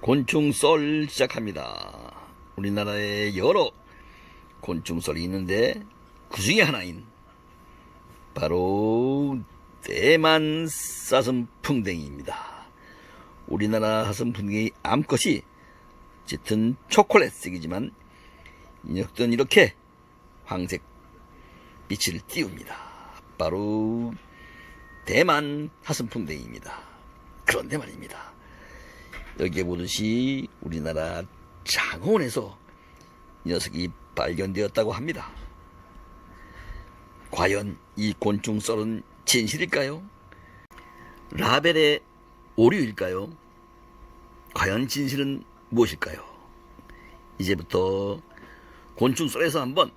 곤충 썰 시작합니다. 우리나라에 여러 곤충 썰이 있는데 그 중에 하나인 바로 대만 사슴풍뎅이입니다. 우리나라 사슴풍뎅이 암컷이 짙은 초콜릿색이지만 이 녀석들은 이렇게 황색 빛을 띄웁니다. 바로 대만 사슴풍뎅이입니다. 그런데 말입니다. 여기에 보듯이 우리나라 장원에서 이 녀석이 발견되었다고 합니다. 과연 이 곤충 썰은 진실일까요? 라벨의 오류일까요? 과연 진실은 무엇일까요? 이제부터 곤충 썰에서 한번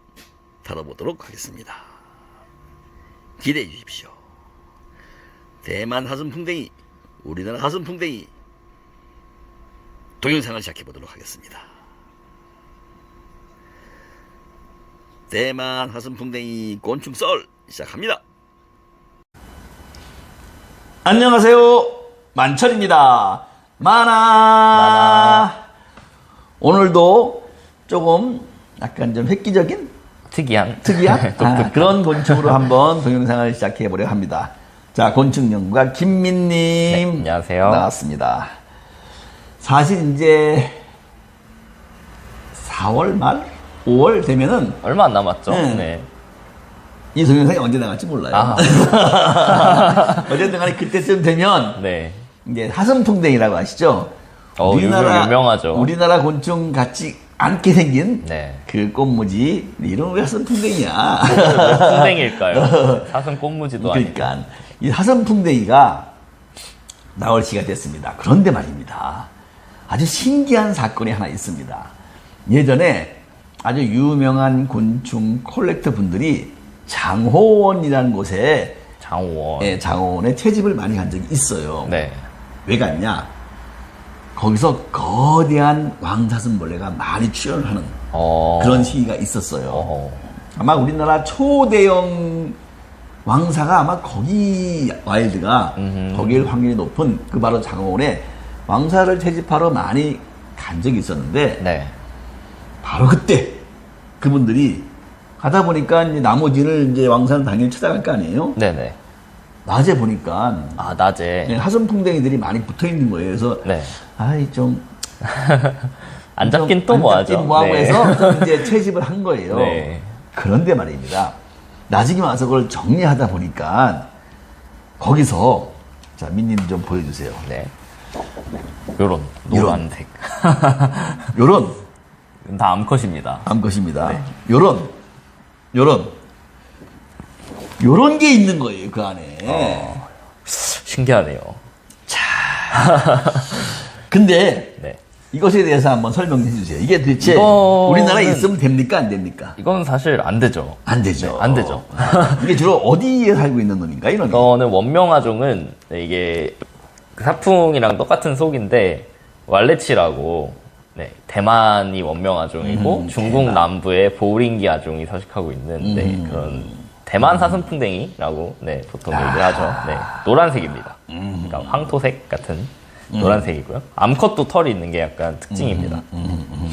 다뤄보도록 하겠습니다. 기대해 주십시오. 대만 하슴풍뎅이, 우리나라 하슴풍뎅이 동영상을 시작해 보도록 하겠습니다. 대만 하슴풍뎅이 곤충 썰 시작합니다. 안녕하세요. 만철입니다. 만화. 만화. 오늘도 조금 약간 좀 획기적인 특이한 특이한 아. 그런 곤충으로 한번 동영상을 시작해 보려 합니다. 자, 곤충 연구가 김민님 네, 안녕하세요. 나왔습니다. 사실 이제 4월 말, 5월 되면은 얼마 안 남았죠? 네. 네. 이 동영상이 언제 나갈지 몰라요. 아. 어쨌든 간에 그때쯤 되면 네. 이제 하슴풍뎅이라고 아시죠? 어, 유명- 유명하죠. 우리나라 곤충 같지 않게 생긴 네. 그 꽃무지 이름은 왜 하슴풍뎅이야? 풍뎅일까요? 사슴 꽃무지도 아니고. 그러니까 이 하슴풍뎅이가 나올 시가 됐습니다. 그런데 말입니다. 아주 신기한 사건이 하나 있습니다. 예전에 아주 유명한 곤충 콜렉터 분들이 장호원이라는 곳에 장원. 예, 장호원에 퇴집을 많이 간 적이 있어요. 네. 왜 갔냐? 거기서 거대한 왕사슴벌레가 많이 출현을 하는 어. 그런 시기가 있었어요. 어허. 아마 우리나라 초대형 왕사가 아마 거기 와일드가 음흠. 거기일 확률이 높은 그 바로 장원에 왕사를 채집하러 많이 간 적이 있었는데 네. 바로 그때 그분들이 가다 보니까 이제 나머지를 이제 왕사는 당연히 찾아갈 거 아니에요. 네네. 낮에 보니까 아, 낮에. 예, 하슴풍뎅이들이 많이 붙어 있는 거예요. 그래서 네. 아이 좀 안 잡긴 좀또안 뭐하죠? 뭐하고 네. 해서 좀 이제 채집을 한 거예요. 네. 그런데 말입니다. 나중에 와서 그걸 정리하다 보니까 거기서 자 민님 좀 보여주세요. 네. 요런. 노란색. 요런 다 암컷입니다. 암컷입니다. 네. 요런 요런 요런 게 있는 거예요 그 안에. 어. 신기하네요. 근데 네. 이것에 대해서 한번 설명해 주세요. 이게 도대체 우리나라에 있으면 됩니까 안 됩니까? 이건 사실 안 되죠. 안 되죠. 네, 안 되죠. 이게 주로 어디에 살고 있는 놈인가 이런. 이거는 원명아종은 네, 이게 그 사풍이랑 똑같은 속인데 왈레치라고 네, 대만이 원명 아종이고 음, 중국 대만. 남부에 보링기 아종이 서식하고 있는 네, 음. 그런 대만 사슴풍뎅이라고 네, 보통 아. 얘기하죠. 네, 노란색입니다. 음. 그러니까 황토색 같은 노란색이고요. 암컷도 털이 있는 게 약간 특징입니다. 음,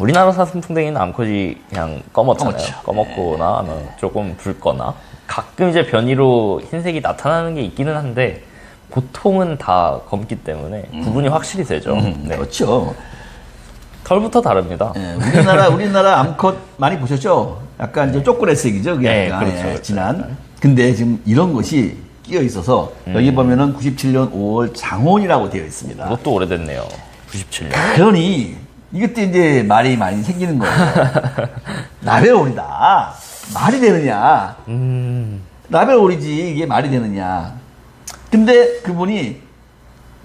우리나라 사슴풍뎅이는 암컷이 그냥 검었잖아요. 검었거나 아니면 조금 붉거나 가끔 이제 변이로 흰색이 나타나는 게 있기는 한데 보통은 다 검기 때문에 구분이 확실히 되죠. 음, 네. 그렇죠. 털부터 다릅니다. 예, 우리나라 우리나라 암컷 많이 보셨죠? 약간 이제 초콜릿색이죠, 그게 네, 약간 그렇죠, 예, 그렇죠. 진한. 근데 지금 이런 것이 끼어 있어서 음. 여기 보면은 97년 5월 장혼이라고 되어 있습니다. 이것도 오래됐네요. 97년. 그러니 이것도 이제 말이 많이 생기는 거예요. 라벨오리다. 말이 되느냐? 음, 라벨오리지 이게 말이 되느냐? 근데 그분이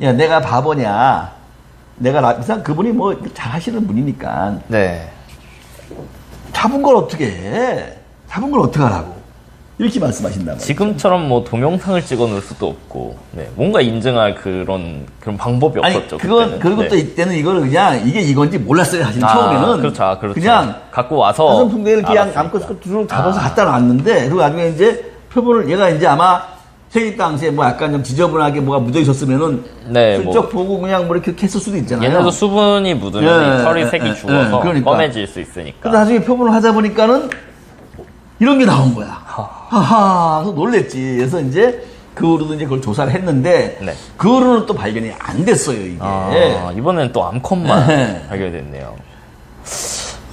야 내가 바보냐? 내가 라, 일단 그분이 뭐 잘 하시는 분이니까 네. 잡은 걸 어떻게 해? 잡은 걸 어떻게 하라고? 이렇게 말이에요. 지금처럼 뭐 동영상을 찍어 놓을 수도 없고, 네. 뭔가 인증할 그런, 그런 방법이 아니 없었죠. 그건. 그리고 또 네. 이때는 이걸 그냥 이게 이건지 몰랐어요 사실 아, 처음에는 그렇죠. 아, 그렇죠. 그냥 갖고 와서 사슴풍뎅이를 그냥 알았으니까. 암컷 두루 잡아서 갖다 놨는데 그리고 나중에 이제 표본을 얘가 이제 아마 생일 당시에 뭐 약간 좀 지저분하게 뭐가 묻어 있었으면은 네, 슬쩍 뭐 보고 그냥 뭐 이렇게 했을 수도 있잖아요. 얘네도 수분이 묻으면 예, 털이 예, 색이 예, 죽어서 예, 그러니까. 검해질 수 있으니까. 근데 나중에 표본을 하다 보니까는 이런 게 나온 거야. 하하, 그래서 놀랬지. 그래서 이제 그 후로도 이제 그걸 조사를 했는데 네. 그 후로는 또 발견이 안 됐어요 이게. 아, 이번엔 또 암컷만 네. 발견됐네요.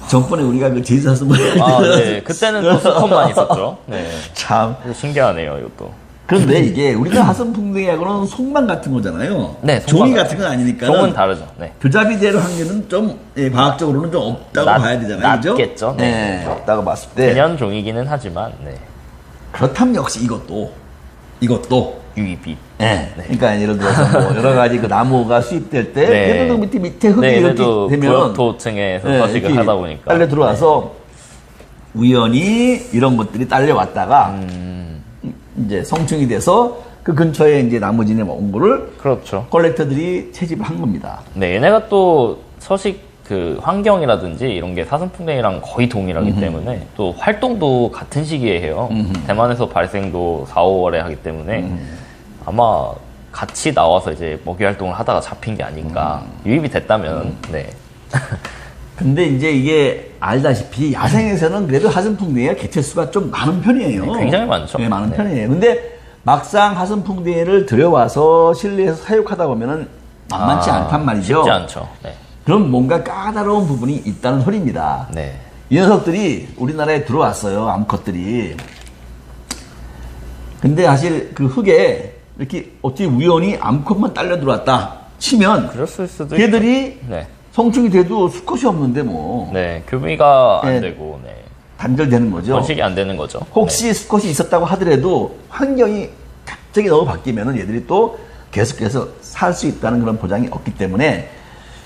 전번에 우리가 그 제주사서 뭐 아, 네. 그때는 또 수컷만 있었죠. 네. 참. 신기하네요, 이것도. 그런데 이게 우리가 하선풍뎅이하고는 속만 같은 거잖아요. 네, 종이. 같은 건 아니니까. 종은 다르죠. 네. 교잡이 될 확률은 좀 예, 과학적으로는 좀 없다고 낮- 봐야 되잖아요. 그죠? 낮겠죠. 네. 네. 없다고 봤을 때. 개년 종이기는 하지만, 네. 그렇다면 역시 이것도 이것도 유입이. 네. 그러니까 예를 들어서 뭐 여러 가지 그 나무가 수입될 때 네. 얘들도 밑에 밑에 흙이 네, 이렇게 되면 구역토층에서 네, 서식을 이렇게 하다 보니까. 딸려 들어와서 우연히 이런 것들이 딸려 왔다가 음, 이제 성충이 돼서 그 근처에 이제 나머지네 온 거를 그렇죠. 컬렉터들이 채집을 한 겁니다. 네, 얘네가 또 서식 그 환경이라든지 이런 게 사슴풍뎅이랑 거의 동일하기 때문에 또 활동도 같은 시기에 해요. 대만에서 발생도 4, 5월에 하기 때문에 아마 같이 나와서 이제 먹이 활동을 하다가 잡힌 게 아닌가. 유입이 됐다면, 네. 근데 이제 이게 알다시피 야생에서는 그래도 하슴풍뎅이가 개체수가 좀 많은 편이에요. 네, 굉장히 많죠. 네, 많은 네. 편이에요. 근데 막상 하슴풍뎅이를 들여와서 실내에서 사육하다 보면은 만만치 아, 않단 말이죠. 쉽지 않죠. 네. 그럼 뭔가 까다로운 부분이 있다는 소리입니다. 네. 이 녀석들이 우리나라에 들어왔어요. 암컷들이. 근데 사실 그 흙에 이렇게 어떻게 우연히 암컷만 딸려 들어왔다 치면 그랬을 수도 걔들이. 네. 성충이 돼도 수컷이 없는데 뭐 네. 교미가 안 네. 되고, 네. 단절되는 거죠. 번식이 안 되는 거죠. 혹시 수컷이 있었다고 하더라도 환경이 갑자기 너무 바뀌면은 얘들이 또 계속해서 살 수 있다는 그런 보장이 없기 때문에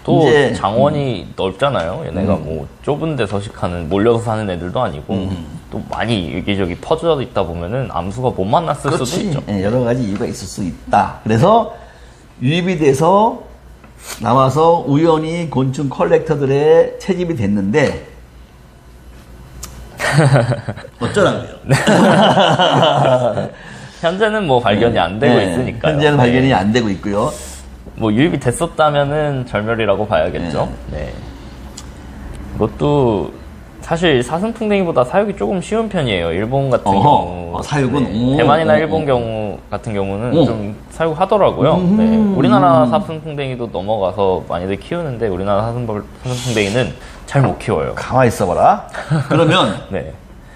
또 이제 음. 장원이 넓잖아요. 얘네가 뭐 좁은 데 서식하는 몰려서 사는 애들도 아니고 음. 또 많이 여기저기 퍼져 있다 보면은 암수가 못 만났을 수도 그렇지. 있죠. 예, 여러 가지 이유가 있을 수 있다. 그래서 유입이 돼서 나와서 우연히 곤충 컬렉터들의 채집이 됐는데 어쩌라고요? 현재는 뭐 발견이 안 되고 네, 있으니까요. 현재는 네. 발견이 안 되고 있고요. 뭐 유입이 됐었다면은 절멸이라고 봐야겠죠. 네. 이것도 사실 사슴풍뎅이보다 사육이 조금 쉬운 편이에요. 일본 같은 어허. 경우. 아, 사육은? 오, 대만이나 오, 일본 오. 경우 같은 경우는 오. 좀 사육하더라고요. 음. 네. 우리나라 사슴풍뎅이도 넘어가서 많이들 키우는데 우리나라 사슴, 사슴풍뎅이는 잘 못 키워요. 가만히 있어봐라. 그러면 네.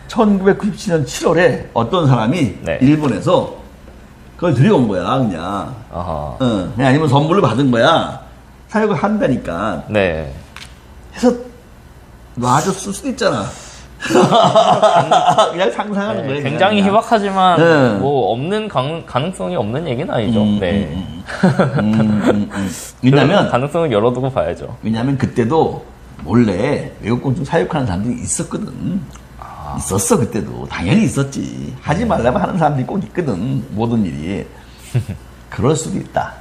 1997년 7월에 어떤 사람이 네. 일본에서 그걸 들여온 거야, 그냥. 아하. 어, 그냥 아니면 선물로 받은 거야. 사육을 한다니까. 네. 해서 놔줬을 수도 있잖아. 그냥 상상하는 네, 거예요. 굉장히 그냥. 희박하지만 네. 뭐 없는 가, 가능성이 없는 얘기는 아니죠. 음, 네. 음, 음, 음. 왜냐면, 가능성을 열어두고 봐야죠. 왜냐면 그때도 몰래 외국곤충 사육하는 사람들이 있었거든. 있었어, 그때도. 당연히 있었지. 하지 말라고 하는 사람들이 꼭 있거든. 모든 일이. 그럴 수도 있다.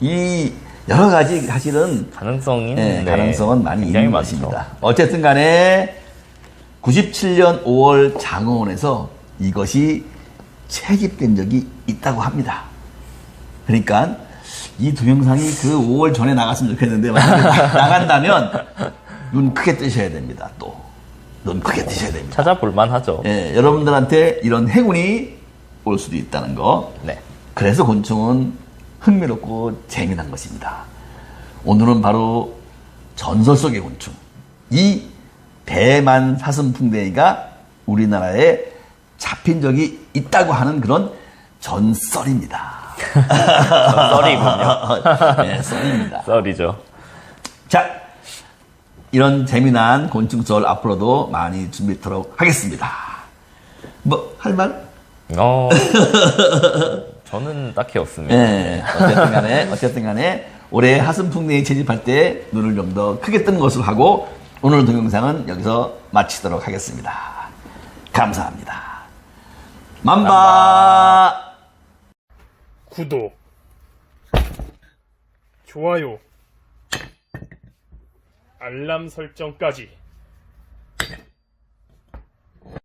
이 여러 가지 사실은 가능성이 네, 네, 가능성은 많이 있는 많죠. 것입니다. 어쨌든 간에 97년 5월 장어원에서 이것이 채집된 적이 있다고 합니다. 그러니까 이 동영상이 그 5월 전에 나갔으면 좋겠는데 나간다면 눈 크게 뜨셔야 됩니다. 또. 눈 크게 뜨셔야 됩니다. 찾아볼만 하죠. 예, 여러분들한테 이런 행운이 올 수도 있다는 거. 네. 그래서 곤충은 흥미롭고 재미난 것입니다. 오늘은 바로 전설 속의 곤충. 이 대만 사슴풍뎅이가 우리나라에 잡힌 적이 있다고 하는 그런 전설입니다. 썰이군요. 네, 썰입니다. 썰이죠. 자, 이런 재미난 곤충썰 앞으로도 많이 준비토록 하겠습니다. 뭐, 할 말? 어, 저는 딱히 없습니다. 네, 어쨌든 간에, 어쨌든 간에, 올해 하슴풍뎅이 채집할 때 눈을 좀 더 크게 뜨는 것으로 하고, 오늘 동영상은 여기서 마치도록 하겠습니다. 감사합니다. 만바! 구독, 좋아요, 알람 설정까지